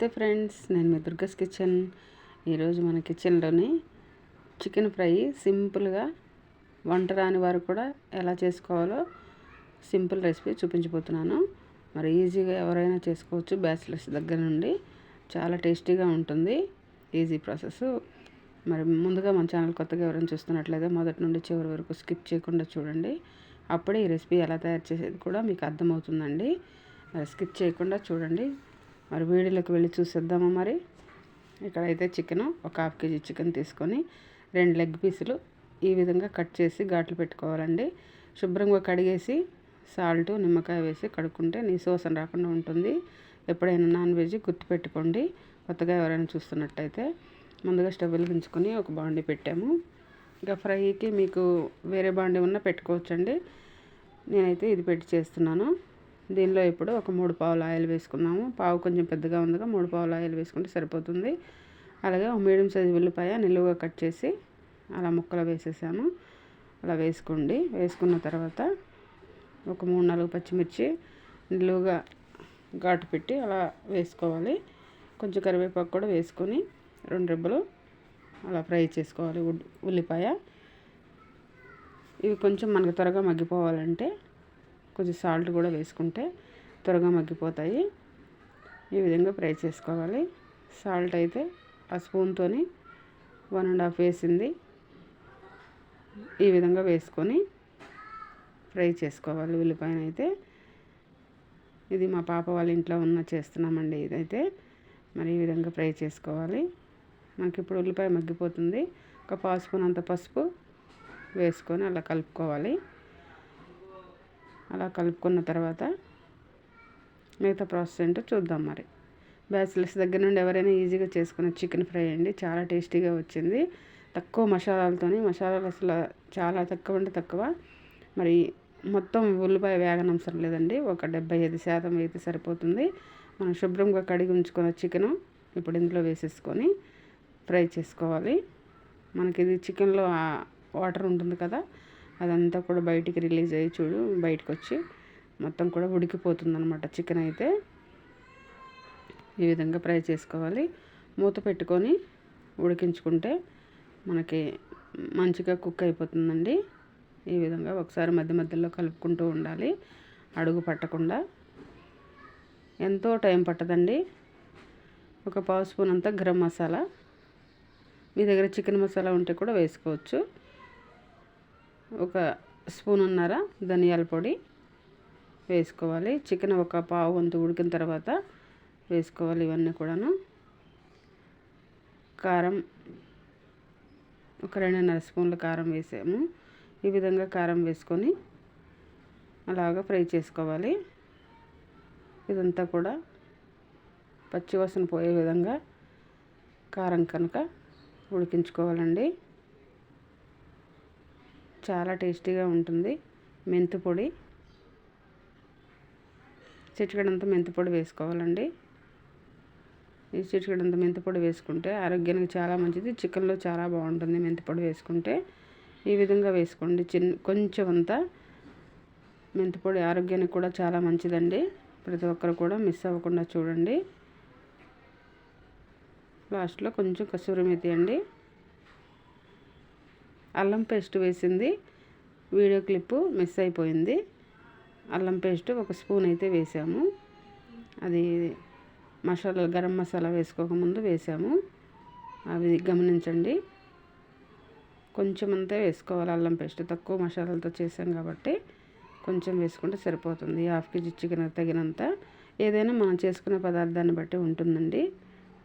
నమస్తే ఫ్రెండ్స్ నేను మీ దుర్గస్ కిచెన్. ఈరోజు మన కిచెన్లోని చికెన్ ఫ్రై సింపుల్గా వంట రాని వారు కూడా ఎలా చేసుకోవాలో సింపుల్ రెసిపీ చూపించబోతున్నాను. మరి ఈజీగా ఎవరైనా చేసుకోవచ్చు బ్యాచిలర్స్ దగ్గర నుండి. చాలా టేస్టీగా ఉంటుంది ఈజీ ప్రాసెస్. మరి ముందుగా మన ఛానల్ కొత్తగా ఎవరైనా చూస్తున్నట్లయితే మొదటి నుండి చివరి వరకు స్కిప్ చేయకుండా చూడండి. అప్పుడే ఈ రెసిపీ ఎలా తయారు చేసేది కూడా మీకు అర్థమవుతుందండి. మరి స్కిప్ చేయకుండా చూడండి. మరి వీడియోలోకి వెళ్ళి చూసేద్దామా మరి? ఇక్కడైతే చికెన్ ఒక హాఫ్ కేజీ చికెన్ తీసుకొని రెండు లెగ్ పీసులు ఈ విధంగా కట్ చేసి ఘాట్లు పెట్టుకోవాలండి. శుభ్రంగా కడిగేసి సాల్ట్ నిమ్మకాయ వేసి కడుక్కుంటే నీ సోసన రాకుండా ఉంటుంది. ఎప్పుడైనా నాన్ వెజ్ గుర్తుపెట్టుకోండి. కొత్తగా ఎవరైనా చూస్తున్నట్టయితే ముందుగా స్టవ్ వెలిగించుకొని ఒక బాండీ పెట్టాము. ఇంకా ఫ్రైకి మీకు వేరే బాండీ ఉన్నా పెట్టుకోవచ్చండి. నేనైతే ఇది పెట్టి చేస్తున్నాను. దీనిలో ఇప్పుడు ఒక మూడు పావులు ఆయిల్ వేసుకున్నాము. పావు కొంచెం పెద్దగా ఉందిగా మూడు పావులు ఆయిల్ వేసుకుంటే సరిపోతుంది. అలాగే ఒక మీడియం సైజు ఉల్లిపాయ నిలువుగా కట్ చేసి అలా ముక్కలు వేసేసాము అలా వేసుకోండి. వేసుకున్న తర్వాత ఒక మూడు నాలుగు పచ్చిమిర్చి నిలువుగా ఘాటు పెట్టి అలా వేసుకోవాలి. కొంచెం కరివేపాకు కూడా వేసుకొని రెండు రెబ్బలు అలా ఫ్రై చేసుకోవాలి ఉల్లిపాయ. ఇవి కొంచెం మనకు త్వరగా మగ్గిపోవాలంటే కొంచెం సాల్ట్ కూడా వేసుకుంటే త్వరగా మగ్గిపోతాయి. ఈ విధంగా ఫ్రై చేసుకోవాలి. సాల్ట్ అయితే ఆ స్పూన్తో వన్ అండ్ హాఫ్ వేసింది. ఈ విధంగా వేసుకొని ఫ్రై చేసుకోవాలి ఉల్లిపాయన అయితే. ఇది మా పాప వాళ్ళ ఇంట్లో ఉన్న చేస్తున్నామండి ఇదైతే. మరి ఈ విధంగా ఫ్రై చేసుకోవాలి. మనకి ఇప్పుడు ఉల్లిపాయ మగ్గిపోతుంది. ఒక పావు స్పూన్ అంత పసుపు వేసుకొని అలా కలుపుకోవాలి. అలా కలుపుకున్న తర్వాత మిగతా ప్రాసెస్ ఏంటో చూద్దాం మరి. బ్యాచిలర్స్ దగ్గర నుండి ఎవరైనా ఈజీగా చేసుకున్న చికెన్ ఫ్రై అండి. చాలా టేస్టీగా వచ్చింది. తక్కువ మసాలాలతోని మసాలాలు అసలు చాలా తక్కువ అంటే తక్కువ. మరి మొత్తం ఉల్లిపాయ వేగనవసరం లేదండి. ఒక డెబ్బై ఐదు శాతం అయితే సరిపోతుంది. మనం శుభ్రంగా కడిగి ఉంచుకున్న చికెను ఇప్పుడు ఇందులో వేసేసుకొని ఫ్రై చేసుకోవాలి. మనకి ఇది చికెన్లో వాటర్ ఉంటుంది కదా అదంతా కూడా బయటికి రిలీజ్ అయ్యి చూడు బయటకు వచ్చి మొత్తం కూడా ఉడికిపోతుంది అనమాట చికెన్ అయితే. ఈ విధంగా ఫ్రై చేసుకోవాలి. మూత పెట్టుకొని ఉడికించుకుంటే మనకి మంచిగా కుక్ అయిపోతుందండి. ఈ విధంగా ఒకసారి మధ్య మధ్యలో కలుపుకుంటూ ఉండాలి. అడుగు పట్టకుండా. ఎంతో టైం పట్టదండి. ఒక పావు స్పూన్ అంతా గరం మసాలా. మీ దగ్గర చికెన్ మసాలా ఉంటే కూడా వేసుకోవచ్చు. ఒక స్పూన్ ఉన్నర? ధనియాల పొడి వేసుకోవాలి. చికెన్ ఒక పావు వంతు ఉడికిన తర్వాత వేసుకోవాలి ఇవన్నీ కూడాను. కారం ఒక రెండున్నర స్పూన్ల కారం వేసాము. ఈ విధంగా కారం వేసుకొని అలాగా ఫ్రై చేసుకోవాలి. ఇదంతా కూడా పచ్చివాసన పోయే విధంగా కారం కనుక ఉడికించుకోవాలండి. చాలా టేస్టీగా ఉంటుంది. మెంతి పొడి. చిటికడంత మెంతి పొడి వేసుకోవాలండి. ఈ చిటికడంత మెంతి పొడి వేసుకుంటే ఆరోగ్యానికి చాలా మంచిది. చికెన్లో చాలా బాగుంటుంది మెంతి పొడి వేసుకుంటే. ఈ విధంగా వేసుకోండి. చిన్న కొంచెం అంతా మెంతిపొడి ఆరోగ్యానికి కూడా చాలా మంచిదండి. ప్రతి ఒక్కరు కూడా మిస్ అవ్వకుండా చూడండి. లాస్ట్లో కొంచెం కసూరి మెతి అండి. అల్లం పేస్ట్ వేసింది. వీడియో క్లిప్పు మిస్ అయిపోయింది. అల్లం పేస్ట్ ఒక స్పూన్ అయితే వేసాము. అది మసాలా గరం మసాలా వేసుకోకముందు వేసాము. అవి గమనించండి. కొంచెం అంతా వేసుకోవాలి అల్లం పేస్ట్. తక్కువ మసాలాలతో చేసాం కాబట్టి కొంచెం వేసుకుంటే సరిపోతుంది. హాఫ్ కేజీ చికెన్ తగినంత. ఏదైనా మనం చేసుకునే పదార్థాన్ని బట్టి ఉంటుందండి.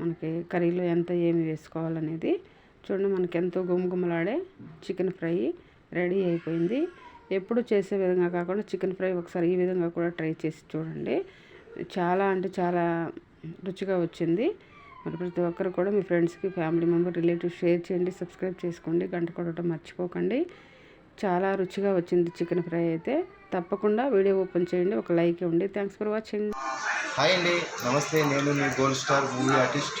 మనకి కర్రీలో ఎంత ఏమి వేసుకోవాలనేది. చూడండి మనకి ఎంతో గుమగుమలాడే చికెన్ ఫ్రై రెడీ అయిపోయింది. ఎప్పుడు చేసే విధంగా కాకుండా చికెన్ ఫ్రై ఒకసారి ఈ విధంగా కూడా ట్రై చేసి చూడండి. చాలా అంటే చాలా రుచిగా వచ్చింది. మరి ప్రతి ఒక్కరు కూడా మీ ఫ్రెండ్స్కి ఫ్యామిలీ మెంబర్ రిలేటివ్స్ షేర్ చేయండి సబ్స్క్రైబ్ చేసుకోండి గంట కొట్టడం మర్చిపోకండి. చాలా రుచిగా వచ్చింది చికెన్ ఫ్రై అయితే. తప్పకుండా వీడియో ఓపెన్ చేయండి ఒక లైక్ ఇవ్వండి. Thanks for watching. హాయ్ అండి. నమస్తే నేను మీ gold star movie artist